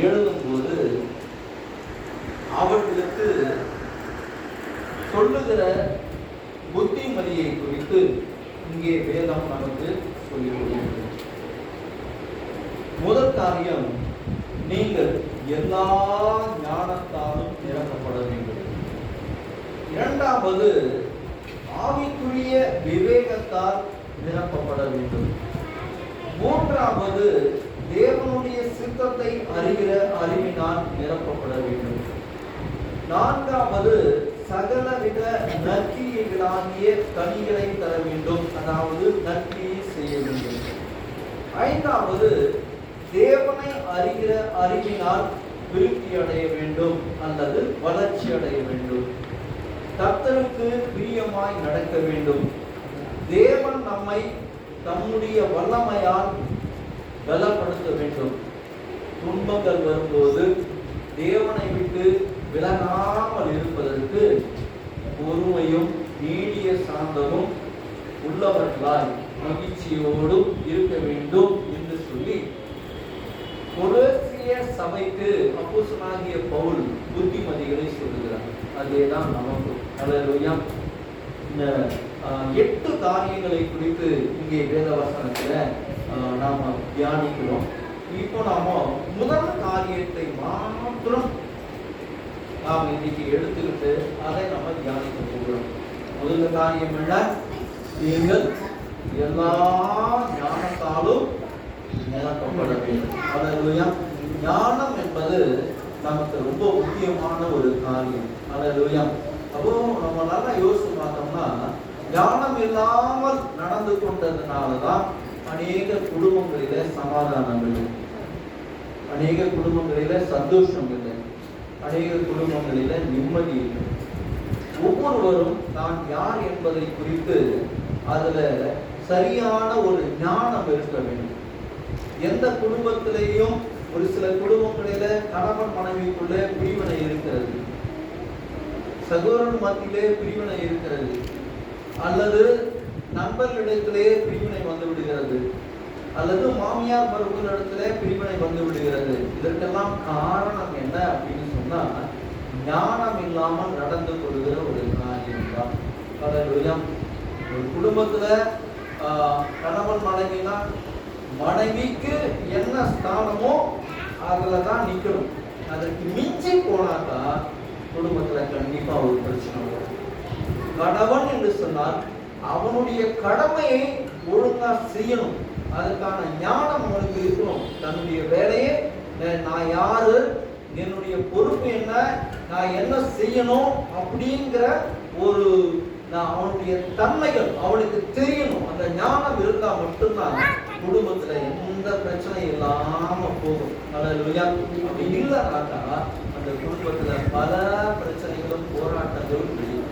எழுதும்போது அவர்களுக்கு சொல்லுகிற புத்திமதியை குறித்து இங்கே வேதம் நமக்கு சொல்லிக் முதல் காரியம் நீங்கள் எல்லா ஞானத்தாலும் நிரப்பப்பட வேண்டும். இரண்டாவது ஆவிக்குரிய விவேகத்தால் நிரப்பப்பட வேண்டும். மூன்றாவது தேவனுடைய சித்தத்தை அறிகிற அறிவினால் நிரப்பப்பட வேண்டும். நான்காவது சகலவித நற்கிரியைகளாகிய கனிகளை தர வேண்டும். அதாவது நற்கிரியை செய்ய வேண்டும். ஐந்தாவது தேவனை அறிகிற அறிவினால் விருத்தி அடைய வேண்டும் அல்லது வளர்ச்சி அடைய வேண்டும். தத்தருக்கு பிரியமாய் நடக்க வேண்டும். தேவன் நம்மை தம்முடைய வல்லமையால் பலப்படுத்த வேண்டும் துன்பங்கள் வரும்போது தேவனை விட்டு விலகாமல் இருப்பதற்கு பொறுமையும் நீடிய சாந்தமும் உள்ளவர்களாய் மகிழ்ச்சியோடும் இருக்க வேண்டும் என்று சொல்லி கொலோசிய சபைக்கு அப்போசனாகிய பவுல் புத்திமதிகளை சொல்லுகிறார். அதேதான் நமக்கு அல்லேலூயா இந்த ஆஹ், எட்டு காரியங்களை குறித்து இங்கே வேதவசனத்துல நாம தியானிக்கிறோம். இப்போ நாம முதல் காரியத்தை மாத்திரம் நாம் இன்னைக்கு எடுத்துக்கிட்டு அதை நம்ம தியானிக்க போகிறோம். முதல் காரியம் என்ன? நீங்கள் எல்லா ஞானத்தாலும் நிரப்பப்பட வேண்டும். அல்லேலூயா ஞானம் என்பது நமக்கு ரொம்ப முக்கியமான ஒரு காரியம். அல்லேலூயா அப்போ நம்ம நல்லா யோசிச்சு பார்த்தோம்னா ஞானம் இல்லாமல் நடந்து கொண்டதுனால தான் அநேக குடும்பங்களில சமாதானம் இல்லை அநேக குடும்பங்களில சந்தோஷம் இல்லை அநேக குடும்பங்களில நிம்மதி இல்லை ஒவ்வொருவரும் தான் யார் என்பதை குறித்து அதுல சரியான ஒரு ஞானம் இருக்க வேண்டும். எந்த குடும்பத்திலேயும் ஒரு சில குடும்பங்களில கணவன் மனைவிக்குள்ளே பிரிவினை இருக்கிறது. சகோதரன் மத்தியிலே பிரிவினை இருக்கிறது. அல்லது நண்பர்களிடத்திலேயே பிரிவினை வந்து விடுகிறது அல்லது மாமியார் மருமகளிடத்திலே பிரிவினை வந்து விடுகிறது இதற்கெல்லாம் காரணம் என்ன அப்படின்னு சொன்னா ஞானம் இல்லாமல் நடந்து கொள்கிற ஒரு காரியம் தான். அல்லேலூயா. ஒரு குடும்பத்துல கணவன் மனைவினா மனைவிக்கு என்ன ஸ்தானமோ அதுல தான் நிற்கணும் அதற்கு மிஞ்சி போனாக்கா குடும்பத்துல கண்டிப்பா ஒரு பிரச்சனை வரும். கணவன் என்று சொன்னால் அவனுடைய கடமையை ஒழுங்கா செய்யணும். அதுக்கான ஞானம் அவனுக்கு இருக்கணும். தன்னுடைய வேலையை நான் யாரு என்னுடைய பொறுப்பு என்ன நான் என்ன செய்யணும் அப்படிங்கிற ஒரு நான் அவனுடைய தன்மைகள் அவனுக்கு தெரியணும். அந்த ஞானம் இருந்தா மட்டும்தான் குடும்பத்துல எந்த பிரச்சனையும் இல்லாம போகும். அல்லேலூயா அப்படி இல்லைனாக்கா அந்த குடும்பத்துல பல பிரச்சனைகளும் போராட்டங்களும் தெரியும்